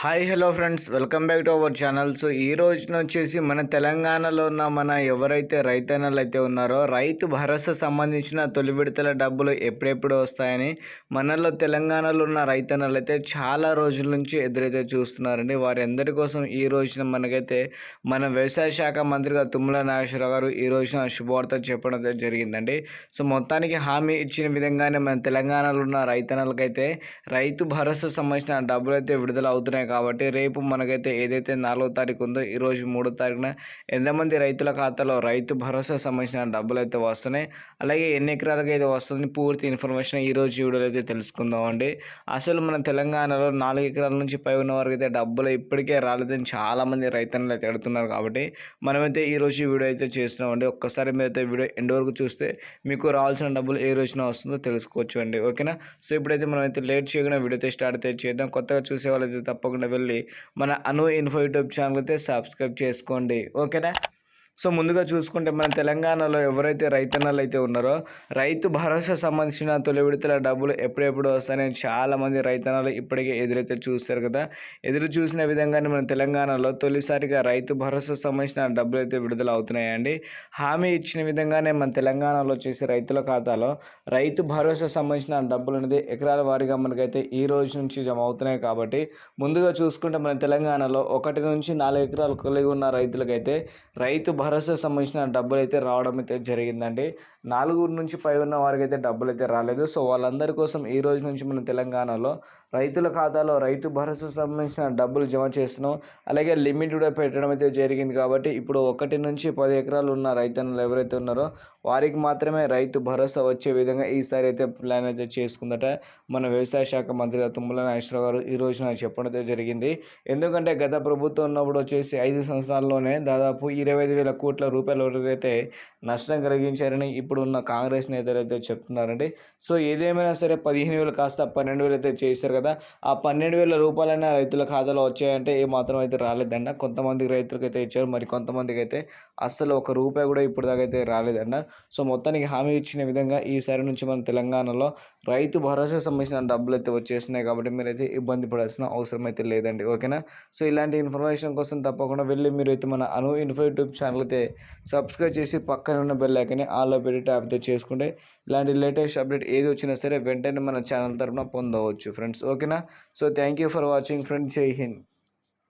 Hi hello friends. Welcome back to our channel. So ఈ రోజున వచ్చేసి మన తెలంగాణలో ఉన్న మన ఎవరైతే రైతన్నలు అయితే ఉన్నారో రైతు భరోసా సంబంధించిన తొలి విడతల డబ్బులు ఎప్పుడెప్పుడు వస్తాయని మనలో తెలంగాణలో ఉన్న రైతన్నలు అయితే చాలా రోజుల నుంచి ఎదురైతే చూస్తున్నారండి. వారి అందరి కోసం ఈ రోజున మనకైతే మన వ్యవసాయ శాఖ మంత్రిగా తుమ్మల నాగేశ్వరరావు గారు ఈ రోజున శుభవార్త చెప్పడం అయితే జరిగిందండి. సో మొత్తానికి హామీ ఇచ్చిన విధంగానే మన తెలంగాణలో ఉన్న రైతన్నలకైతే రైతు భరోసా సంబంధించిన డబ్బులు అయితే విడుదల అవుతున్నాయి కాబట్టి రేపు మనకైతే ఏదైతే నాలుగో తారీఖు ఉందో ఈరోజు మూడో తారీఖున ఎంతమంది రైతుల ఖాతాలో రైతు భరోసా సంబంధించిన డబ్బులు అయితే వస్తున్నాయి అలాగే ఎన్ని ఎకరాలకు అయితే వస్తుంది పూర్తి ఇన్ఫర్మేషన్ ఈ రోజు వీడియోలో అయితే తెలుసుకుందామండి అసలు మన తెలంగాణలో నాలుగు ఎకరాల నుంచి పై ఉన్న వారికి అయితే డబ్బులు ఇప్పటికే రాలేదని చాలామంది రైతన్నులు అయితే అడుగుతున్నారు కాబట్టి మనమైతే ఈ రోజు వీడియో అయితే చేస్తున్నామండి ఒక్కసారి మీరైతే అయితే వీడియో ఎండ్ వరకు చూస్తే మీకు రావాల్సిన డబ్బులు ఏ రోజున వస్తుందో తెలుసుకోవచ్చు అండి. ఓకేనా? సో ఇప్పుడైతే మనం అయితే లేట్ చేయకుండా వీడియో అయితే స్టార్ట్ అయితే చేద్దాం. కొత్తగా చూసే వాళ్ళైతే తప్పకుండా వెళ్ళి మన అను ఇన్ఫో యూట్యూబ్ ఛానల్ అయితే సబ్స్క్రైబ్ చేసుకోండి. ఓకేనా? సో ముందుగా చూసుకుంటే మన తెలంగాణలో ఎవరైతే రైతన్నలు అయితే ఉన్నారో రైతు భరోసా సంబంధించిన తొలి విడతల డబ్బులు ఎప్పుడెప్పుడు వస్తాయని చాలామంది రైతన్నలు ఇప్పటికే ఎదురైతే చూస్తారు కదా. ఎదురు చూసిన విధంగానే మన తెలంగాణలో తొలిసారిగా రైతు భరోసా సంబంధించిన డబ్బులు అయితే విడుదల అవుతున్నాయండి. హామీ ఇచ్చిన విధంగానే మన తెలంగాణలో వచ్చేసి రైతుల ఖాతాలో రైతు భరోసా సంబంధించిన డబ్బులు అనేది ఎకరాల వారీగా మనకైతే ఈ రోజు నుంచి జమ అవుతున్నాయి కాబట్టి ముందుగా చూసుకుంటే మన తెలంగాణలో ఒకటి నుంచి నాలుగు ఎకరాలు కలిగి ఉన్న రైతులకైతే రైతు భరోసా సంబంధించిన డబ్బులు అయితే రావడం అయితే జరిగిందండి. నాలుగు నుంచి పై ఉన్న వారికి అయితే డబ్బులు అయితే రాలేదు. సో వాళ్ళందరి కోసం ఈ రోజు నుంచి మన తెలంగాణలో రైతుల ఖాతాలో రైతు భరోసా సంబంధించిన డబ్బులు జమ చేస్తున్నాం. అలాగే లిమిట్ కూడా పెట్టడం అయితే జరిగింది కాబట్టి ఇప్పుడు ఒకటి నుంచి పది ఎకరాలు ఉన్న రైతన్నులు ఎవరైతే ఉన్నారో వారికి మాత్రమే రైతు భరోసా వచ్చే విధంగా ఈసారి అయితే ప్లాన్ అయితే చేసుకుందట. మన వ్యవసాయ శాఖ మంత్రి తుమ్మల నాగేశ్వరరావు గారు ఈ రోజున చెప్పడం అయితే జరిగింది. ఎందుకంటే గత ప్రభుత్వం ఉన్నప్పుడు వచ్చేసి ఐదు సంవత్సరాల్లోనే దాదాపు ఇరవై ఐదు వేల కోట్ల రూపాయల వరకు అయితే నష్టం కలిగించారని ఇప్పుడు ఉన్న కాంగ్రెస్ నేతలు అయితే చెప్తున్నారండి. సో ఏదేమైనా సరే పదిహేను వేలు కాస్త పన్నెండు వేలు అయితే చేశారు కదా. ఆ పన్నెండు వేల రూపాయలైనా రైతుల ఖాతాలో వచ్చాయంటే ఏ మాత్రం అయితే రాలేదన్న. కొంతమంది రైతులకు అయితే ఇచ్చారు. మరి కొంతమందికి అయితే అస్సలు ఒక రూపాయి కూడా ఇప్పుడు దాకా అయితే రాలేదన్న. సో మొత్తానికి హామీ ఇచ్చిన విధంగా ఈసారి నుంచి మన తెలంగాణలో రైతు భరోసా సంబంధించిన డబ్బులు అయితే వచ్చేస్తున్నాయి కాబట్టి మీరైతే ఇబ్బంది పడాల్సిన అవసరం అయితే లేదండి. ఓకేనా? సో ఇలాంటి ఇన్ఫర్మేషన్ కోసం తప్పకుండా వెళ్ళి మీరైతే మన అను ఇన్ఫో యూట్యూబ్ ఛానల్ అయితే సబ్స్క్రైబ్ చేసి పక్కన ఉన్న బెల్ ఐకని ఆల్లో పెట్టి ట్యాప్ చేసుకుంటే ఇలాంటి లేటెస్ట్ అప్డేట్ ఏది వచ్చినా సరే వెంటనే మన ఛానల్ తరఫున పొందవచ్చు ఫ్రెండ్స్. ఓకేనా? So thank you for watching friends. జై హింద్.